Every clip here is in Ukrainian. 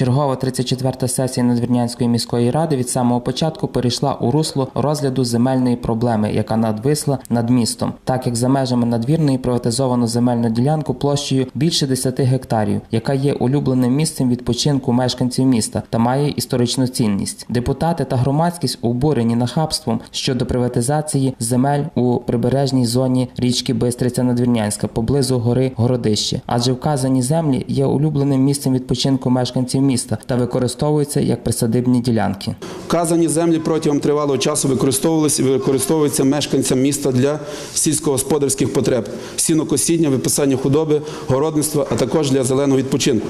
Чергова 34-та сесія Надвірнянської міської ради від самого початку перейшла у русло розгляду земельної проблеми, яка надвисла над містом, так як за межами надвірної приватизовано земельну ділянку площею більше 10 гектарів, яка є улюбленим місцем відпочинку мешканців міста та має історичну цінність. Депутати та громадськість обурені нахабством щодо приватизації земель у прибережній зоні річки Бистриця Надвірнянська поблизу гори Городище, адже вказані землі є улюбленим місцем відпочинку мешканців міста та використовуються як присадибні ділянки. Вказані землі протягом тривалого часу використовувалися і використовуються мешканцям міста для сільськогосподарських потреб, сінокосіння, виписання худоби, городництва, а також для зеленого відпочинку.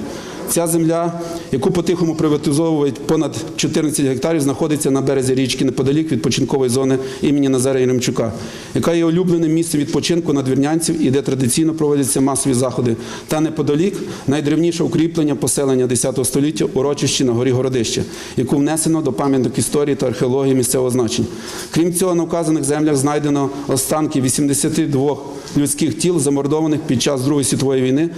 Ця земля, яку по-тихому приватизовують понад 14 гектарів, знаходиться на березі річки неподалік відпочинкової зони імені Назара Єремчука, яка є улюбленим місцем відпочинку надвірнянців і де традиційно проводяться масові заходи. Та неподалік найдревніше укріплення поселення 10 століття урочищі на горі Городище, яку внесено до пам'яток історії та археології місцевого значення. Крім цього, на вказаних землях знайдено останки 82 людських тіл, замордованих під час Другої світової війни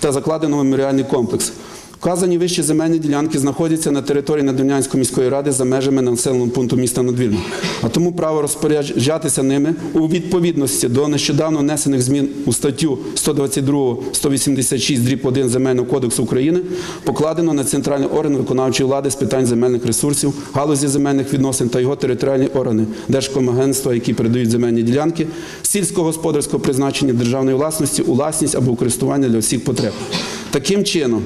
та закладено меморіальний комплекс. Вказані вищі земельні ділянки знаходяться на території Надвірнянської міської ради за межами населеного пункту міста Надвірна. А тому право розпоряджатися ними у відповідності до нещодавно внесених змін у статтю 122 186 дріб 1 Земельного кодексу України покладено на центральний орган виконавчої влади з питань земельних ресурсів, галузі земельних відносин та його територіальні органи Держкомагентства, які передають земельні ділянки сільськогосподарського призначення державної власності у власність або у користування для всіх потреб. Таким чином.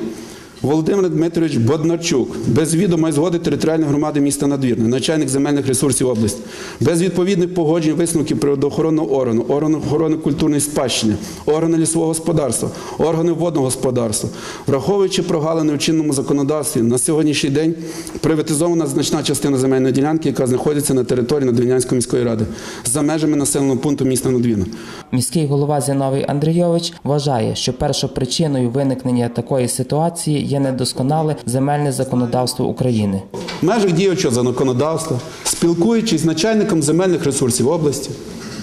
Володимир Дмитрович Боднарчук, без відома і згоди територіальної громади міста Надвірне, начальник земельних ресурсів області, без відповідних погоджень висновків природоохоронного органу, органу охорони культурної спадщини, органи лісового господарства, органи водного господарства, враховуючи прогалини в чинному законодавстві, на сьогоднішній день приватизована значна частина земельної ділянки, яка знаходиться на території Надвірнянської міської ради, за межами населеного пункту міста Надвірна. Міський голова Зіновій Андрійович вважає, що першопричиною виникнення такої ситуації є недосконале земельне законодавство України. В межах діючого законодавства, спілкуючись з начальником земельних ресурсів області,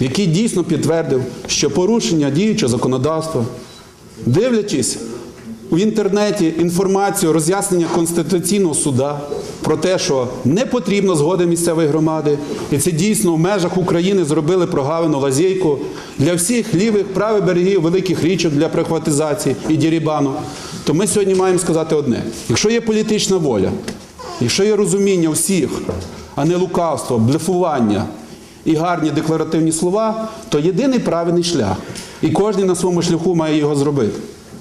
який дійсно підтвердив, що порушення діючого законодавства, дивлячись в інтернеті інформацію роз'яснення Конституційного суда про те, що не потрібно згоди місцевої громади, і це дійсно в межах України зробили прогалину лазейку для всіх лівих правих берегів великих річок для приватизації і дірібану, то ми сьогодні маємо сказати одне: якщо є політична воля, Якщо є розуміння всіх, а не лукавство, блефування і гарні декларативні слова, то єдиний правильний шлях. І кожен на своєму шляху має його зробити.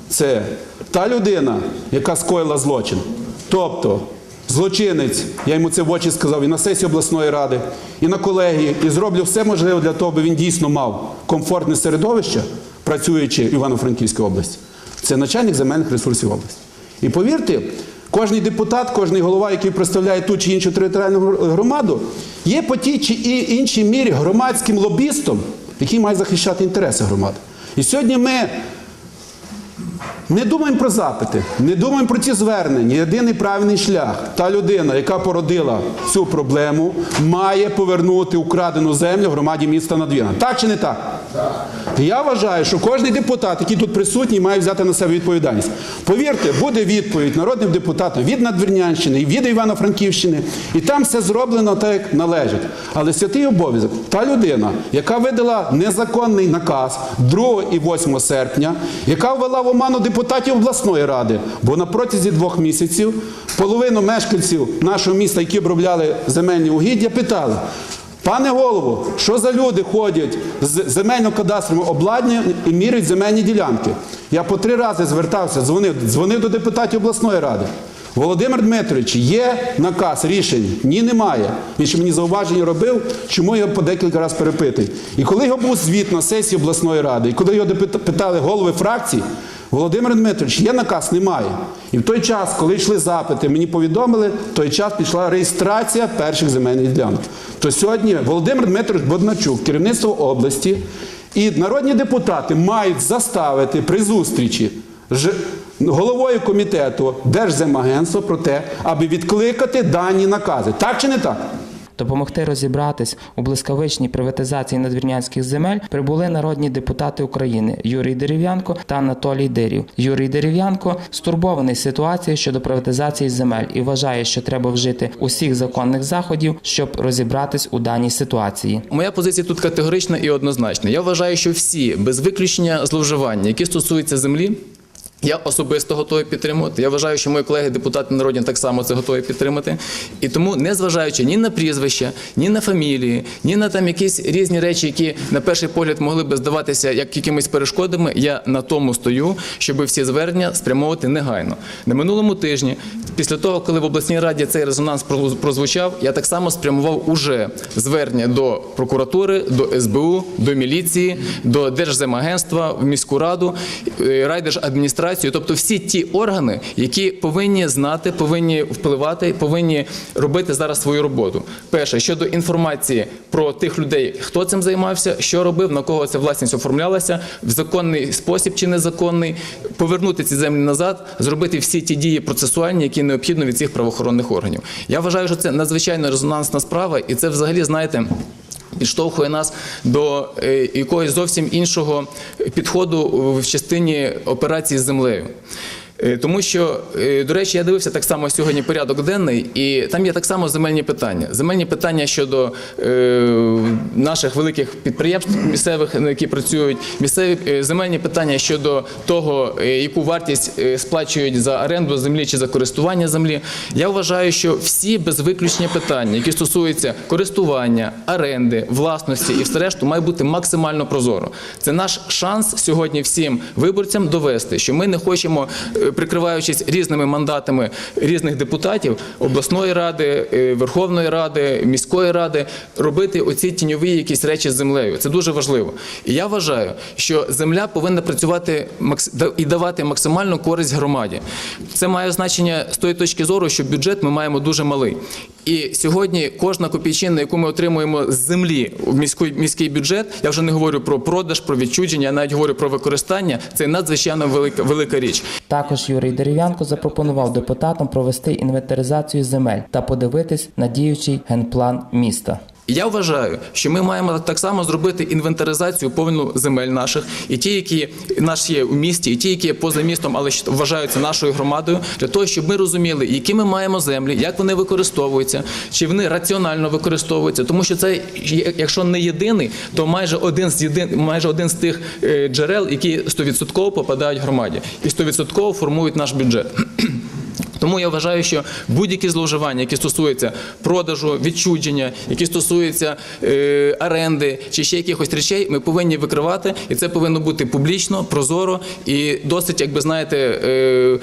Це та людина, яка скоїла злочин. Тобто злочинець, я йому це в очі сказав, і на сесії обласної ради, і на колегії, і зроблю все можливе для того, аби він дійсно мав комфортне середовище, працюючи в Івано-Франківській області. Це начальник земельних ресурсів області. І повірте, кожний депутат, кожний голова, який представляє ту чи іншу територіальну громаду, є по тій чи іншій мірі громадським лобістом, який має захищати інтереси громади. І сьогодні ми не думаємо про запити, не думаємо про ці звернення. Єдиний правильний шлях. Та людина, яка породила цю проблему, має повернути украдену землю громаді міста Надвірна. Так чи не так? Я вважаю, що кожен депутат, який тут присутній, має взяти на себе відповідальність. Повірте, буде відповідь народним депутатам від Надвірнянщини і від Івано-Франківщини, і там все зроблено так, як належить. Але святий обов'язок, та людина, яка видала незаконний наказ 2 і 8 серпня, яка ввела в оману депутатів обласної ради, бо на протязі двох місяців половину мешканців нашого міста, які обробляли земельні угіддя, питали. Пане голово, що за люди ходять з земельно-кадастровим обладнанням і міряють земельні ділянки? Я по три рази звертався, дзвонив, дзвонив до депутатів обласної ради. Володимир Дмитрович, є наказ, рішення? Ні, немає. Він ще мені зауваження робив, чому я по декілька разів перепитую. І коли його був звіт на сесії обласної ради, і коли його питали голови фракцій, Володимир Дмитрович, є наказ, немає. І в той час, коли йшли запити, мені повідомили, в той час пішла реєстрація перших земельних ділянок. То сьогодні Володимир Дмитрович Бодначук, керівництво області і народні депутати мають заставити при зустрічі ж- головою комітету Держземагентства про те, аби відкликати дані накази. Так чи не так? Допомогти розібратись у блискавичній приватизації надвірнянських земель прибули народні депутати України Юрій Дерев'янко та Анатолій Дирів. Юрій Дерев'янко стурбований ситуацією щодо приватизації земель і вважає, що треба вжити усіх законних заходів, щоб розібратись у даній ситуації. Моя позиція тут категорична і однозначна. Я вважаю, що всі без виключення зловживання, які стосуються землі. Я особисто готовий підтримувати. Я вважаю, що мої колеги депутати народні так само це готові підтримати. І тому, не зважаючи ні на прізвища, ні на фамілії, ні на там якісь різні речі, які на перший погляд могли би здаватися як якимись перешкодами, я на тому стою, щоб всі звернення спрямовувати негайно. На минулому тижні, після того, коли в обласній раді цей резонанс прозву- прозвучав, я так само спрямував уже звернення до прокуратури, до СБУ, до міліції, до Держземагентства, в міську раду, е, райдержадміністрацію, тобто всі ті органи, які повинні знати, повинні впливати, повинні робити зараз свою роботу. Перше щодо інформації про тих людей, хто цим займався, що робив, на кого ця власність оформлялася, в законний спосіб чи незаконний, повернути ці землі назад, зробити всі ті дії процесуальні, які необхідно від цих правоохоронних органів. Я вважаю, що це надзвичайно резонансна справа, і це взагалі знаєте. Підштовхує нас до е, якогось зовсім іншого підходу в частині операції з землею. Е, Тому що, е, до речі, я дивився так само сьогодні порядок денний, і там є так само земельні питання. Земельні питання щодо е, наших великих підприємств місцевих, які працюють, місцеві е, земельні питання щодо того, яку вартість сплачують за оренду землі чи за користування землі. Я вважаю, що всі без виключення питання, які стосуються користування, оренди, власності і все решту, має бути максимально прозоро. Це наш шанс сьогодні всім виборцям довести, що ми не хочемо, прикриваючись різними мандатами різних депутатів обласної ради, е, Верховної Ради, міської ради, робити оці тіньові якісь речі з землею. Це дуже важливо. І я вважаю, що земля повинна працювати і давати максимальну користь громаді. Це має значення з тої точки зору, що бюджет ми маємо дуже малий. І сьогодні кожна копійчина, яку ми отримуємо з землі в міський, міський бюджет, я вже не говорю про продаж, про відчудження, я навіть говорю про використання. Це надзвичайно велика велика річ. Також Юрій Дерев'янко запропонував депутатам провести інвентаризацію земель та подивитись на діючий генплан міста. Я вважаю, що ми маємо так само зробити інвентаризацію повну земель наших, і ті, які наші є у місті, і ті, які є поза містом, але вважаються нашою громадою, для того, щоб ми розуміли, які ми маємо землі, як вони використовуються, чи вони раціонально використовуються. Тому що це, якщо не єдиний, то майже один з єдин, майже один з тих е, джерел, які 100% попадають громаді, і 100% формують наш бюджет. Тому я вважаю, що будь-які зловживання, які стосуються продажу, відчудження, які стосуються е, оренди чи ще якихось речей, ми повинні викривати, і це повинно бути публічно, прозоро і досить, як би знаєте, е,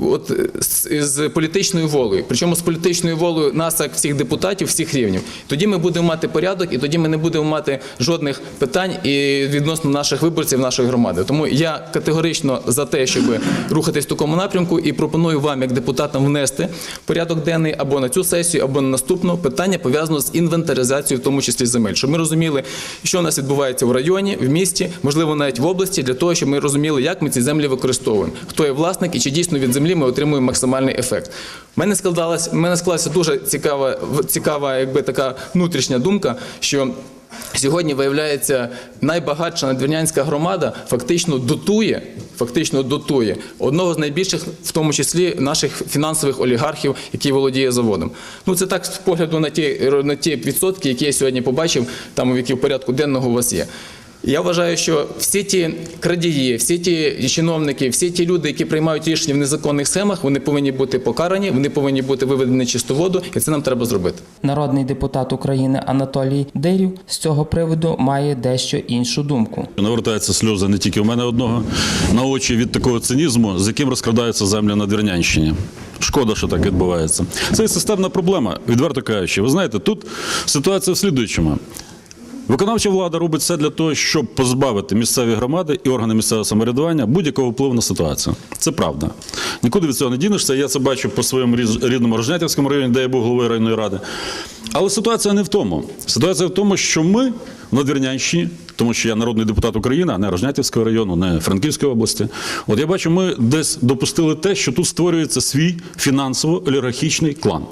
от з, з політичною волею. Причому з політичною волею нас, як всіх депутатів, всіх рівнів. Тоді ми будемо мати порядок, і тоді ми не будемо мати жодних питань і відносно наших виборців, нашої громади. Тому я категорично за те, щоб рухатись в такому напрямку, і пропоную вам, як депутатам, внести порядок денний або на цю сесію, або на наступну. Питання пов'язано з інвентаризацією, в тому числі земель, щоб ми розуміли, що у нас відбувається в районі, в місті, можливо, навіть в області, для того, щоб ми розуміли, як ми ці землі використовуємо, хто є власник і чи дійсно від землі ми отримуємо максимальний ефект. У мене складалась, мене склалася дуже цікава, цікава, якби така внутрішня думка, що Сьогодні виявляється, найбагатша надвірнянська громада фактично дотує, фактично дотує одного з найбільших, в тому числі наших фінансових олігархів, який володіє заводом. Ну це так з погляду на ті на ті відсотки, які я сьогодні побачив, там які в порядку денного у вас є. Я вважаю, що всі ті крадії, всі ті чиновники, всі ті люди, які приймають рішення в незаконних схемах, вони повинні бути покарані, вони повинні бути виведені на чисту воду, і це нам треба зробити. Народний депутат України Анатолій Дирів з цього приводу має дещо іншу думку. Навертаються сльози не тільки у мене одного на очі від такого цинізму, з яким розкрадаються землі на Двірнянщині. Шкода, що так відбувається. Це і системна проблема, відверто кажучи. Ви знаєте, тут ситуація в слідуючому. Виконавча влада робить все для того, щоб позбавити місцеві громади і органи місцевого самоврядування будь-якого впливу на ситуацію. Це правда. Нікуди від цього не дінешся. Я це бачу по своєму рідному Рожнятівському районі, де я був головою районної ради. Але ситуація не в тому. Ситуація в тому, що ми в Надвірнянщині, тому що я народний депутат України, а не Рожнятівського району, не Франківської області. От я бачу, ми десь допустили те, що тут створюється свій фінансово-олігархічний клан.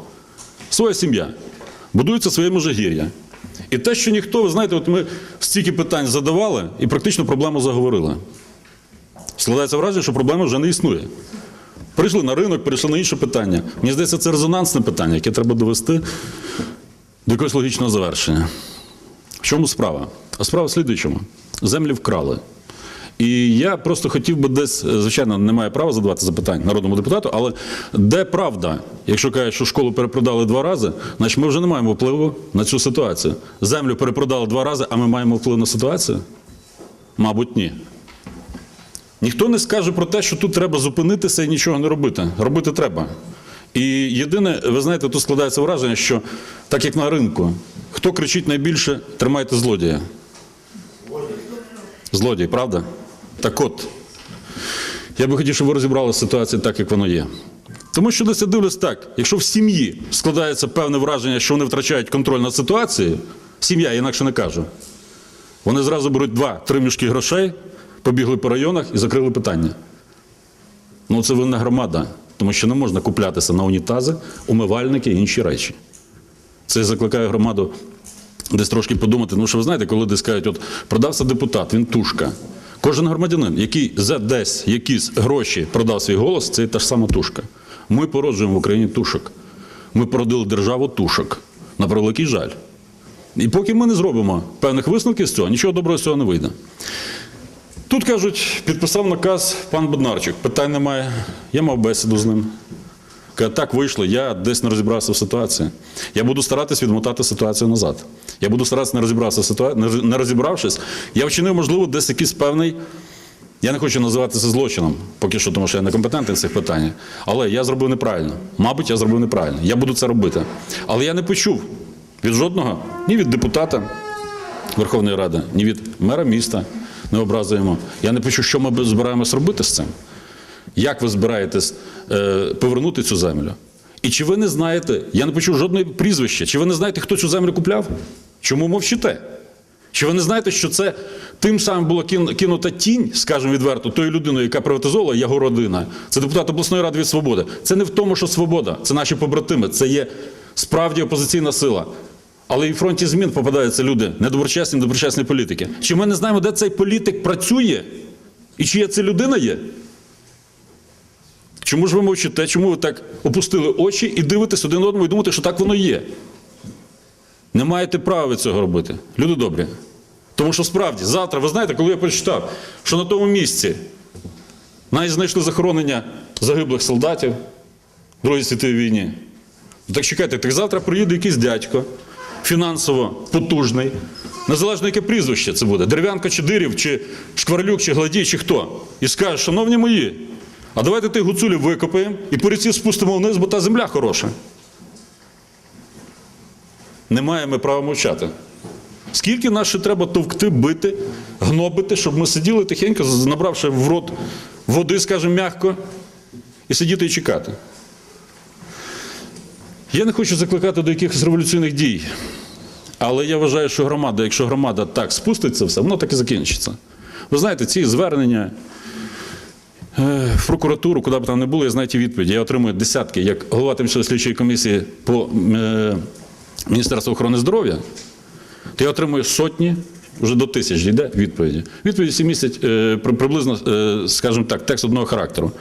Своя сім'я. будується своє межигір'я. І те, що ніхто, ви знаєте, от ми стільки питань задавали і практично проблему заговорили. Складається враження, що проблема вже не існує. Прийшли на ринок, перейшли на інше питання. Мені здається, це резонансне питання, яке треба довести до якогось логічного завершення. В чому справа? А справа в слідуючому. Землі вкрали. І я просто хотів би десь, е, звичайно, не маю права задавати запитань народному депутату, але де правда? Якщо кажуть, що школу перепродали два рази, значить ми вже не маємо впливу на цю ситуацію. Землю перепродали два рази, а ми маємо вплив на ситуацію? Мабуть, ні. Ніхто не скаже про те, що тут треба зупинитися і нічого не робити. Робити треба. І єдине, ви знаєте, тут складається враження, що так як на ринку, хто кричить найбільше, тримайте злодія. Злодій, правда? Так от, я би хотів, щоб ви розібрали ситуацію так, як воно є. Тому що десь я дивлюсь так, якщо в сім'ї складається певне враження, що вони втрачають контроль над ситуацією, сім'я, інакше не кажу, вони зразу беруть два-три мішки грошей, побігли по районах і закрили питання. Ну, це винна громада, тому що не можна куплятися на унітази, умивальники і інші речі. Це я закликаю громаду десь трошки подумати. Ну, що ви знаєте, коли десь кажуть, от продався депутат, він тушка. Кожен громадянин, який за десь якісь гроші продав свій голос, це та ж сама тушка. Ми породжуємо в Україні тушок. Ми породили державу тушок. На превеликий жаль. І поки ми не зробимо певних висновків з цього, нічого доброго з цього не вийде. Тут кажуть, підписав наказ пан Боднарчик. Питань немає. Я мав бесіду з ним. Каже, так вийшло, я десь не розібрався в ситуації. Я буду старатись відмотати ситуацію назад. Я буду старатися не розібратися в ситуації, не розібравшись. Я вчинив, можливо, десь якийсь певний. Я не хочу називати це злочином, поки що, тому що я некомпетентний в цих питаннях. Але я зробив неправильно. Мабуть, я зробив неправильно. Я буду це робити. Але я не почув від жодного, ні від депутата Верховної Ради, ні від мера міста, не образуємо. Я не почув, що ми збираємось робити з цим. Як ви збираєтесь е, повернути цю землю? І чи ви не знаєте, я не почув жодної прізвища, чи ви не знаєте, хто цю землю купляв? Чому мовчите? Чи ви не знаєте, що це тим самим була кинута тінь, скажімо відверто, тої людини, яка приватизовувала його родина? Це депутат обласної ради від свободи. Це не в тому, що свобода, це наші побратими, це є справді опозиційна сила. Але і в фронті змін попадаються люди недоброчесні, недоброчесні політики. Чи ми не знаємо, де цей політик працює? І чия це людина є? Чому ж ви мовчите? Чому ви так опустили очі і дивитесь один одному і думаєте, що так воно є? Не маєте права ви цього робити. Люди добрі. Тому що справді, завтра, ви знаєте, коли я прочитав, що на тому місці навіть знайшли захоронення загиблих солдатів в Другій світовій війні. Ну, Так чекайте, так завтра приїде якийсь дядько, фінансово потужний, незалежно яке прізвище це буде, Дерев'янко чи Дирів, чи Шкварлюк, чи Гладій, чи хто. І скаже, шановні мої, а давайте тих гуцулів викопаємо і по ріці спустимо вниз, бо та земля хороша. Не маємо права мовчати. Скільки нас ще треба товкти, бити, гнобити, щоб ми сиділи тихенько, набравши в рот води, скажімо, м'яко, і сидіти і чекати. Я не хочу закликати до якихось революційних дій. Але я вважаю, що громада, якщо громада так спустить це все, воно так і закінчиться. Ви знаєте, ці звернення в прокуратуру, куди б там не було, я знаю ті відповіді. Я отримую десятки, як голова тимчасової слідчої комісії по е, Міністерству охорони здоров'я, то я отримую сотні, вже до тисяч йде відповіді. Відповіді всі містять е, приблизно, е, скажімо так, текст одного характеру.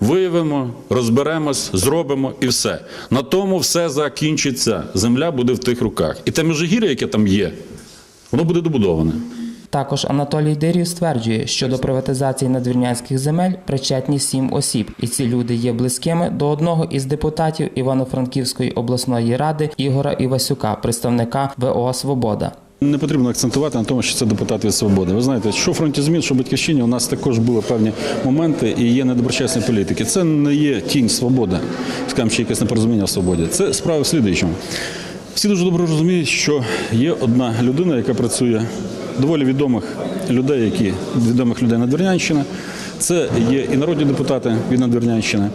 Виявимо, розберемось, зробимо і все. На тому все закінчиться. Земля буде в тих руках. І те межигір'я, яке там є, воно буде добудоване. Також Анатолій Дирів стверджує, що до приватизації надвірнянських земель причетні сім осіб, і ці люди є близькими до одного із депутатів Івано-Франківської обласної ради Ігора Івасюка, представника ВО Свобода. Не потрібно акцентувати на тому, що це депутат від свободи. Ви знаєте, що в фронті змін, що в батьківщині, у нас також були певні моменти і є недоброчесні політики. Це не є тінь свободи, скажімо, чи якесь непорозуміння в свободі. Це справа в слідуючому. Всі дуже добре розуміють, що є одна людина, яка працює доволі відомих людей, які відомих людей Надвірнянщини. Це є і народні депутати від Надвірнянщини.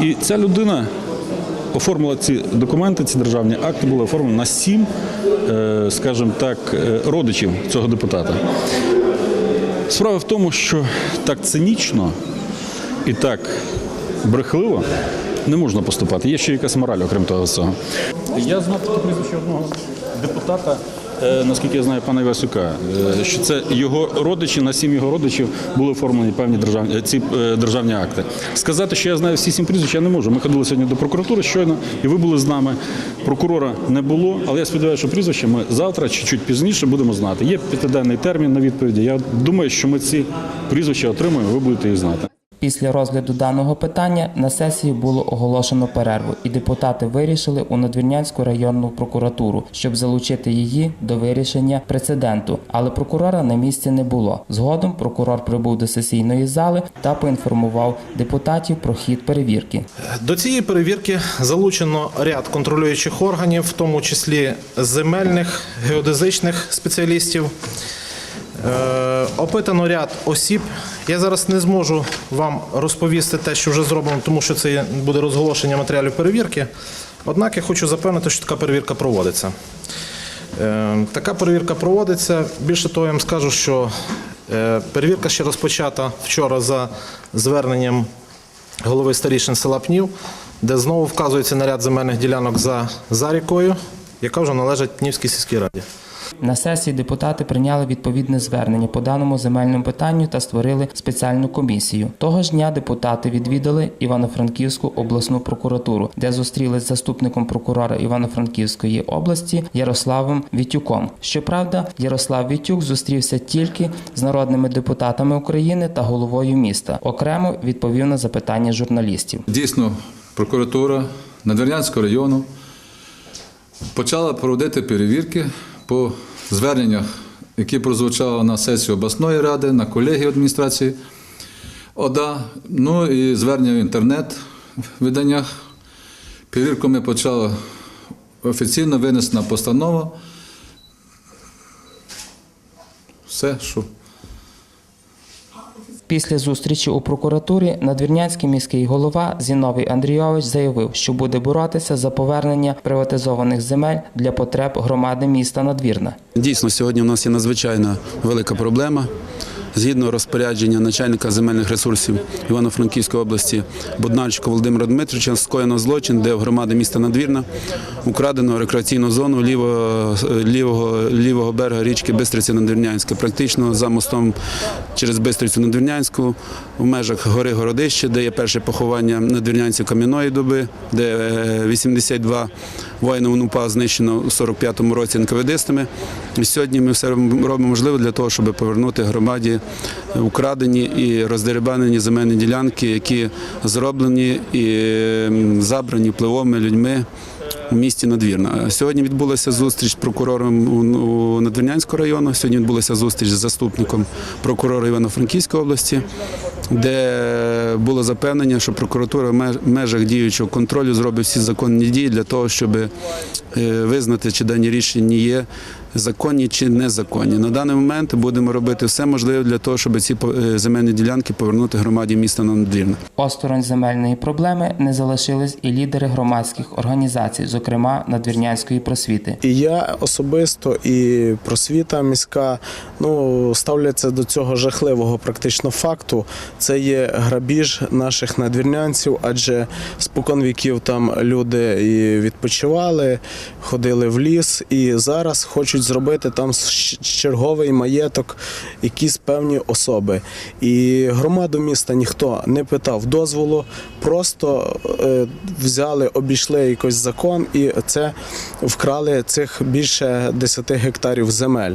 І ця людина оформила ці документи, ці державні акти були оформлені на сім, е, скажімо так, е, родичів цього депутата. Справа в тому, що так цинічно і так брехливо не можна поступати. Є ще якась мораль, окрім того всього. Я знав таке прізвище одного депутата, наскільки я знаю, пана Івасюка, е, що це його родичі, на сім його родичів були оформлені певні державні, е, ці е, державні акти. Сказати, що я знаю всі сім прізвищ, я не можу. Ми ходили сьогодні до прокуратури щойно, і ви були з нами. Прокурора не було, але я сподіваюся, що прізвище ми завтра чи чуть пізніше будемо знати. Є п'ятиденний термін на відповіді. Я думаю, що ми ці прізвища отримаємо, ви будете їх знати. Після розгляду даного питання на сесії було оголошено перерву, і депутати вирішили у Надвірнянську районну прокуратуру, щоб залучити її до вирішення прецеденту. Але прокурора на місці не було. Згодом прокурор прибув до сесійної зали та поінформував депутатів про хід перевірки. До цієї перевірки залучено ряд контролюючих органів, в тому числі земельних, геодезичних спеціалістів. Е, Опитано ряд осіб. Я зараз не зможу вам розповісти те, що вже зроблено, тому що це буде розголошення матеріалів перевірки. Однак я хочу запевнити, що така перевірка проводиться. Е, Така перевірка проводиться. Більше того, я вам скажу, що е, перевірка ще розпочата вчора за зверненням голови старішин села Пнів, де знову вказується на ряд земельних ділянок за, за рікою, яка вже належить Пнівській сільській раді. На сесії депутати прийняли відповідне звернення по даному земельному питанню та створили спеціальну комісію. Того ж дня депутати відвідали Івано-Франківську обласну прокуратуру, де зустрілись з заступником прокурора Івано-Франківської області Ярославом Вітюком. Щоправда, Ярослав Вітюк зустрівся тільки з народними депутатами України та головою міста. Окремо відповів на запитання журналістів. Дійсно, прокуратура Надвірнянського району почала проводити перевірки по зверненнях, які прозвучали на сесії обласної ради, на колегії адміністрації ОДА, ну і звернення в інтернет-виданнях. Перевірку ми почали офіційно винесена постанова. Все, що. Після зустрічі у прокуратурі надвірнянський міський голова Зіновій Андрійович заявив, що буде боротися за повернення приватизованих земель для потреб громади міста Надвірна. Дійсно, сьогодні у нас є надзвичайно велика проблема. Згідно розпорядження начальника земельних ресурсів Івано-Франківської області Боднарчика Володимира Дмитровича скоєно злочин, де в громади міста Надвірна украдено рекреаційну зону лівого, лівого, лівого берега річки Бистриця Надвірнянська, практично за мостом через Бистрицю Надвірнянську в межах гори Городище, де є перше поховання надвірнянців Кам'яної доби, де е, 82 воїнів УНУПА знищено у 45-му році НКВДстами. І сьогодні ми все робимо можливе для того, щоб повернути громаді украдені і роздерибанені земельні ділянки, які зроблені і забрані впливовими людьми у місті Надвірна. Сьогодні відбулася зустріч з прокурором у Надвірнянського району. Сьогодні відбулася зустріч з заступником прокурора Івано-Франківської області, де було запевнення, що прокуратура в межах діючого контролю зробить всі законні дії для того, щоб е, визнати, чи дані рішення є законні чи незаконні. На даний момент будемо робити все можливе для того, щоб ці е, земельні ділянки повернути громаді міста Надвірна. Осторонь земельної проблеми не залишились і лідери громадських організацій, зокрема Надвірнянської просвіти. І я особисто, і просвіта міська ну, ставляться до цього жахливого практично факту. Це є грабіж наших надвірнянців, адже спокон віків там люди і відпочивали, ходили в ліс, і зараз хочуть зробити там черговий маєток, якісь певні особи. І громаду міста ніхто не питав дозволу, просто е, взяли, обійшли якийсь закон і це вкрали цих більше 10 гектарів земель.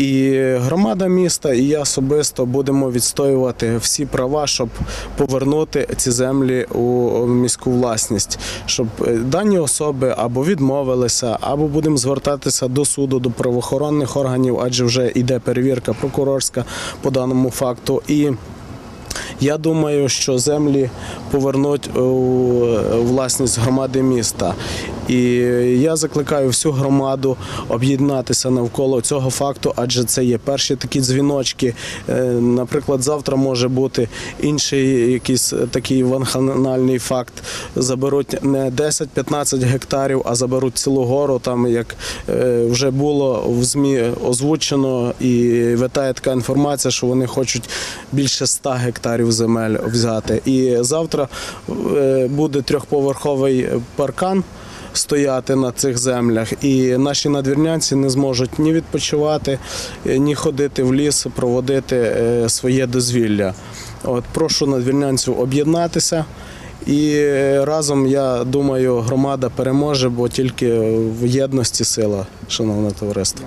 І громада міста, і я особисто будемо відстоювати всі права, щоб повернути ці землі у міську власність, щоб е, дані особи або відмовилися, або будемо звертатися до суду, до правоохоронних органів, адже вже йде перевірка прокурорська по даному факту. І я думаю, що землі повернуть у власність громади міста. І я закликаю всю громаду об'єднатися навколо цього факту, адже це є перші такі дзвіночки. Е, Наприклад, завтра може бути інший якийсь такий ванханальний факт. Заберуть не 10-15 гектарів, а заберуть цілу гору. Там як е, вже було в ЗМІ озвучено і витає така інформація, що вони хочуть більше 100 гектарів земель взяти. І завтра е, буде трьохповерховий паркан стояти на цих землях, і наші надвірнянці не зможуть ні відпочивати, е, ні ходити в ліс, проводити е, своє дозвілля. От прошу надвірнянців об'єднатися. І е, разом, я думаю, громада переможе, бо тільки в єдності сила, шановне товариство.